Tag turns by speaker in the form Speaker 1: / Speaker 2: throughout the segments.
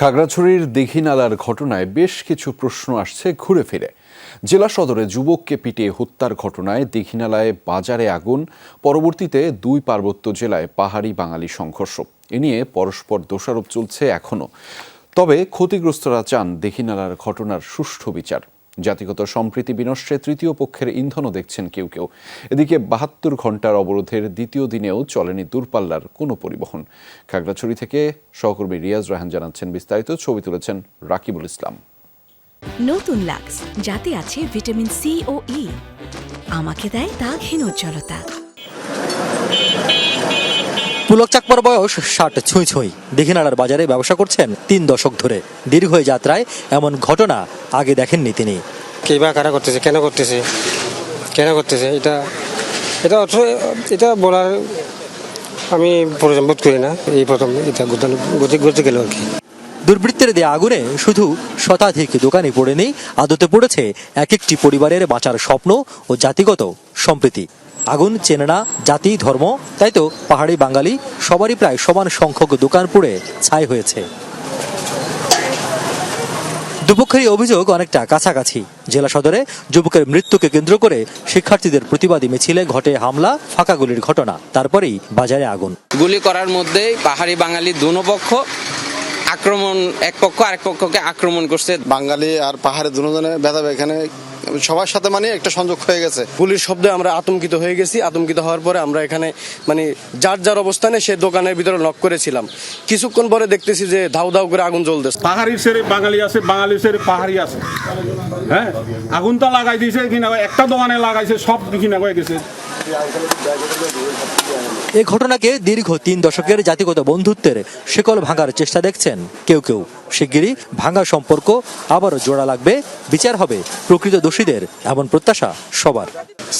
Speaker 1: খাগড়াছড়ির দীঘিনালার ঘটনায় বেশ কিছু প্রশ্ন আসছে ঘুরে ফিরে। জেলা সদরে যুবককে পিটিয়ে হত্যার ঘটনায় দীঘিনালায় বাজারে আগুন, পরবর্তীতে দুই পার্বত্য জেলায় পাহাড়ি বাঙালি সংঘর্ষ। এ নিয়ে পরস্পর দোষারোপ চলছে এখনও। তবে ক্ষতিগ্রস্তরা চান দিঘিনালার ঘটনার সুষ্ঠু বিচার। জাতিগত সম্প্রীতি বিনষ্টে তৃতীয় পক্ষের ইন্ধনও দেখছেন কেউ কেউ। এদিকে বাহাত্তর ঘণ্টার অবরোধের দ্বিতীয় দিনেও চলেনি দূরপাল্লার কোনো পরিবহন। খাগড়াছড়ি থেকে সহকর্মী রিয়াজ রাহান জানাচ্ছেন বিস্তারিত, ছবি তুলেছেন রাকিবুল ইসলাম।
Speaker 2: নতুন লাক্স, যাতে আছে ভিটামিন সি ও ই। আমাকে দেয় দাগহীন উজ্জ্বলতা
Speaker 3: পুলক চাকমার বয়স ষাট ছুঁই ছুঁই। দীঘিনালার বাজারে ব্যবসা করছেন তিন দশক ধরে। দীর্ঘ যাত্রায় এমন ঘটনা আগে দেখেননি তিনি।
Speaker 4: কে বা কারা করতেছে? কেন করতেছে? কেন করতেছে? এটা এটা এটা বলার আমি প্রয়োজন বোধ করি না। এই প্রথম এটা গতি গতি গেল আর কি।
Speaker 3: দুর্বৃত্তের দেয়া আগুনে শুধু শতাধিক দোকানে পড়েনি আদতে পড়েছে এক একটি পরিবারের বাঁচার স্বপ্ন ও জাতিগত সম্প্রীতি। আগুন চেনে না জাতি ধর্ম তাই তো পাহাড়ি বাঙালি সবারই প্রায় সমান সংখ্যক দোকান পুড়ে ছাই হয়েছে। দুপক্ষেরই অভিযোগ অনেকটা কাছাকাছি। জেলা সদরে যুবকের মৃত্যুকে কেন্দ্র করে শিক্ষার্থীদের প্রতিবাদী মিছিলে ঘটে হামলা ফাঁকা গুলির ঘটনা তারপরেই বাজারে আগুন।
Speaker 5: গুলি করার মধ্যেই পাহাড়ি বাঙালি দুনো পক্ষ আক্রমণ এক পক্ষ আরেক পক্ষকে আক্রমণ করছে।
Speaker 6: বাঙালি আর পাহাড়ে দুজনে ব্যথা এখানে সবার সাথে মানে একটা সংযোগ হয়ে গেছে।
Speaker 7: গুলির শব্দে আমরা আতঙ্কিত হয়ে গেছি। আতঙ্কিত হওয়ার পরে আমরা এখানে মানে যার যার অবস্থানে সে দোকানের ভিতরে লক করেছিলাম। কিছুক্ষণ পরে দেখতেছি যে ধাউ ধাউ করে আগুন জ্বলতেছে।
Speaker 8: পাহাড়ি সেরে বাঙালি আছে বাঙালি সেরে পাহাড়ি আছে। হ্যাঁ? আগুন তো লাগাই দিয়েছে কিনা একটা দোকানে লাগাইছে সব কিনা হয়ে গেছে।
Speaker 3: এ ঘটনাকে দীর্ঘ তিন দশকের জাতিগত বন্ধুত্বের শিকল ভাঙার চেষ্টা দেখছেন কেউ কেউ। শিগগিরই ভাঙা সম্পর্ক আবারও জোড়া লাগবে বিচার হবে প্রকৃত দোষীদের এমন প্রত্যাশা সবার।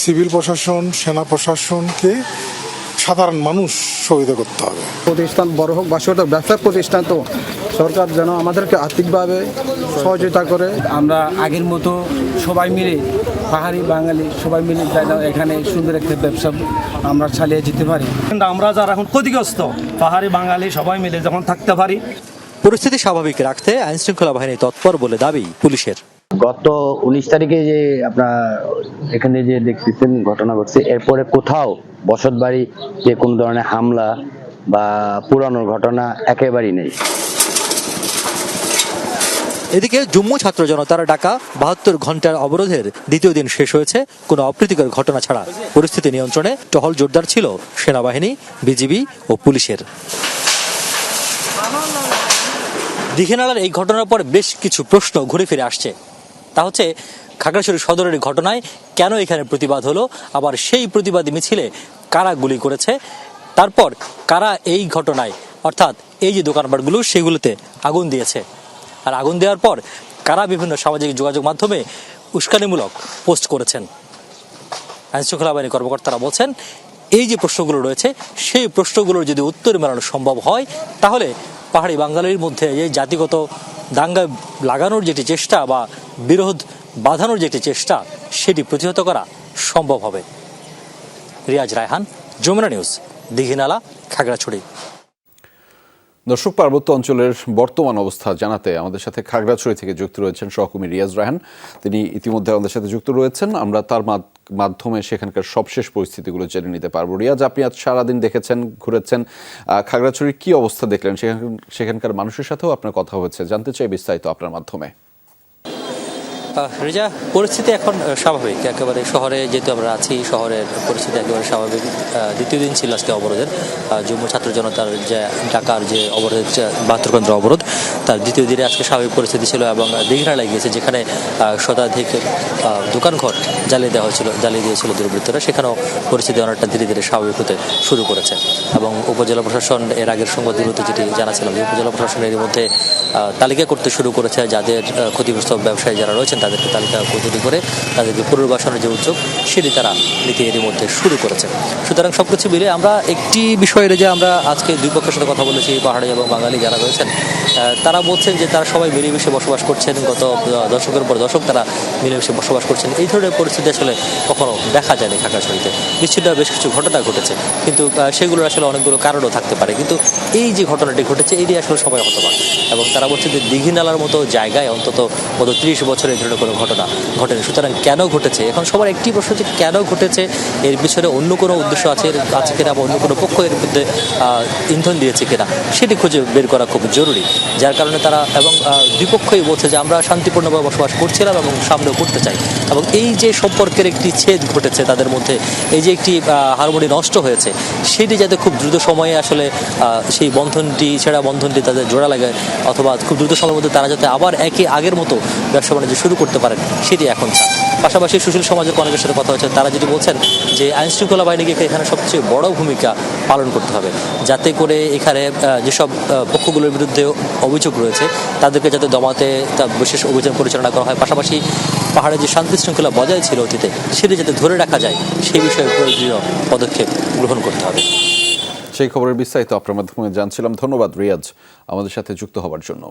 Speaker 9: সিভিল প্রশাসন সেনা প্রশাসনকে সাধারণ মানুষ সহযোগিতা করতে হবে।
Speaker 10: প্রতিষ্ঠান বড় হোক বা ছোট ব্যবসার প্রতিষ্ঠান তো সরকার যেন আমাদেরকে আর্থিকভাবে সহযোগিতা করে।
Speaker 11: আমরা আগের মতো সবাই মিলে পাহাড়ি বাঙালি সবাই মিলে এখানে সুন্দর একটা ব্যবসা আমরা চালিয়ে যেতে পারি।
Speaker 7: কিন্তু আমরা যারা এখন ক্ষতিগ্রস্ত পাহাড়ি বাঙালি সবাই মিলে যখন থাকতে পারি।
Speaker 3: পরিস্থিতি স্বাভাবিক রাখতে আইনশৃঙ্খলা বাহিনী তৎপর বলে দাবি পুলিশের।
Speaker 12: গত উনিশ তারিখে যে আপনার এখানে যে দেখতেছেন ঘটনা ঘটছে এরপরে কোথাও বসত বাড়ি যে কোনো ধরনের হামলা বা পুরানোর ঘটনা একেবারেই নেই।
Speaker 3: এদিকে জম্মু ছাত্র জনতার ডাকা বাহাত্তর ঘণ্টার অবরোধের দ্বিতীয় দিন শেষ হয়েছে কোনো অপ্রীতিকর ঘটনা ছাড়া। পরিস্থিতি নিয়ন্ত্রণে টহল জোরদার ছিল সেনাবাহিনী, বিজিবি ও পুলিশের। দীঘিনালার এই ঘটনার পর বেশ কিছু প্রশ্ন ঘুরে ফিরে আসছে। তা হচ্ছে, খাগড়াছড়ি সদরের ঘটনায় কেন এখানে প্রতিবাদ হলো? আবার সেই প্রতিবাদী মিছিলে কারা গুলি করেছে? তারপর কারা এই ঘটনায়? অর্থাৎ এই যে দোকানপাটগুলো, সেগুলোতে আগুন দিয়েছে। আর আগুন দেওয়ার পর কারা বিভিন্ন সামাজিক যোগাযোগ মাধ্যমে উস্কানিমূলক পোস্ট করেছেন? আইনশৃঙ্খলা বাহিনী কর্মকর্তারা বলছেন, এই যে প্রশ্নগুলো রয়েছে, সেই প্রশ্নগুলোর যদি উত্তর মেলানো সম্ভব হয়, তাহলে পাহাড়ি বাঙালির মধ্যে এই জাতিগত দাঙ্গা লাগানোর যেটি চেষ্টা বা বিরোধ বাঁধানোর যেটি চেষ্টা, সেটি প্রতিহত করা সম্ভব হবে। রিয়াজ রায়হান, যমুনা নিউজ, দীঘিনালা, খাগড়াছড়ি।
Speaker 1: দর্শক পার্বত্য অঞ্চলের বর্তমান অবস্থা জানাতে আমাদের সাথে খাগড়াছড়ি থেকে যুক্ত রয়েছেন সহকর্মী রিয়াজ রাহান তিনি ইতিমধ্যে আমাদের সাথে যুক্ত রয়েছেন। আমরা তার মাধ্যমে সেখানকার সবশেষ পরিস্থিতিগুলো জেনে নিতে পারব। রিয়াজ, আপনি আজ সারাদিন দেখেছেন, ঘুরেছেন খাগড়াছড়ির কি অবস্থা দেখলেন? সেখান- সেখানকার মানুষের সাথেও আপনার কথা হয়েছে। জানতে চাই বিস্তারিত আপনার মাধ্যমে।
Speaker 3: রিজা, পরিস্থিতি এখন স্বাভাবিক। একেবারে শহরে যেহেতু আমরা আছি, শহরের পরিস্থিতি একেবারে স্বাভাবিক। দ্বিতীয় দিন ছিল আজকে অবরোধের। জম্মু ছাত্র জনতার যে ঢাকার যে অবরোধের বাহাত্তর অবরোধ, তার দ্বিতীয় দিনে আজকে স্বাভাবিক পরিস্থিতি ছিল এবং দীঘিনালায় লাগিয়েছে, যেখানে শতাধিক দোকানঘর জ্বালিয়ে দেওয়া হয়েছিল, জ্বালিয়ে দিয়েছিল দুর্বৃত্তরা। সেখানেও পরিস্থিতি অনেকটা ধীরে ধীরে স্বাভাবিক হতে শুরু করেছে। এবং উপজেলা প্রশাসন এর আগের সংবাদগুলোতে যেটি জানাছিলাম উপজেলা প্রশাসন এর মধ্যে তালিকা করতে শুরু করেছে, যাদের ক্ষতিগ্রস্ত ব্যবসায়ী যারা রয়েছেন তাদেরকে তালিকা তৈরি করে তাদেরকে পুনর্বাসনের যে উদ্যোগ, সেটি তারা নিতে এরই মধ্যে শুরু করেছে। সুতরাং সবকিছু মিলে আমরা একটি বিষয়ের যে আমরা আজকে দুই পক্ষের সাথে কথা বলেছি, পাহাড়ি এবং বাঙালি যারা রয়েছেন তারা বলছেন যে তারা সবাই মিলেমিশে বসবাস করছেন। গত দশকের পর দশক তারা মিলেমিশে বসবাস করছেন। এই ধরনের পরিস্থিতি আসলে কখনো দেখা যায়নি খাগড়াছড়িতে নিশ্চিত বেশ কিছু ঘটনা ঘটেছে, কিন্তু সেগুলোর আসলে অনেকগুলো কারণও থাকতে পারে। কিন্তু এই যে ঘটনাটি ঘটেছে, এটি আসলে সবাই হতবাক। এবং তারা বলছে যে দিঘিনালার মতো জায়গায় অন্তত গত ত্রিশ বছরে এই ধরনের কোনো ঘটনা ঘটেনি। সুতরাং কেন ঘটেছে? এখন সবার একটি প্রশ্ন যে কেন ঘটেছে? এর পিছনে অন্য কোনো উদ্দেশ্য আছে? আছে কিনা বা অন্য কোনো পক্ষ এর মধ্যে ইন্ধন দিয়েছে কিনা? সেটি খুঁজে বের করা খুব জরুরি। যার কারণে তারা এবং আহ, দুই পক্ষই বলছে যে আমরা শান্তিপূর্ণভাবে বসবাস করছিলাম এবং সামনেও করতে চাই। এবং এই যে সম্পর্কের একটি ছেদ ঘটেছে তাদের মধ্যে এই যে একটি হারমোনি নষ্ট হয়েছে সেটি যাতে খুব দ্রুত সময়ে আসলে সেই বন্ধনটি ছেঁড়া বন্ধনটি তাদের জোড়া লাগে অথবা খুব দ্রুত সময়ের মধ্যে তারা যাতে আবার একে আগের মতো ব্যবসা বাণিজ্য শুরু করতে পারেন, সেটি এখন চান পাশাপাশি সুশীল সমাজের অনেকের সাথে কথা হচ্ছে তারা যেটি বলছেন যে আইন শৃঙ্খলা বাহিনীকে এখানে সবচেয়ে বড় ভূমিকা পালন করতে হবে, যাতে করে এখানে যেসব পক্ষগুলোর বিরুদ্ধে অভিযোগ রয়েছে, তাদেরকে যাতে দমাতে তা বিশেষ অভিযান পরিচালনা করা হয়। পাশাপাশি পাহাড়ে যে শান্তি শৃঙ্খলা বজায় ছিল অতীতে, সেটি যাতে ধরে রাখা যায় সেই বিষয়ে প্রয়োজনীয় পদক্ষেপ গ্রহণ করতে হবে।
Speaker 1: সেই খবরের বিস্তারিত আপনার মাধ্যমে জানছিলাম। ধন্যবাদ রিয়াজ আমাদের সাথে যুক্ত হওয়ার জন্য।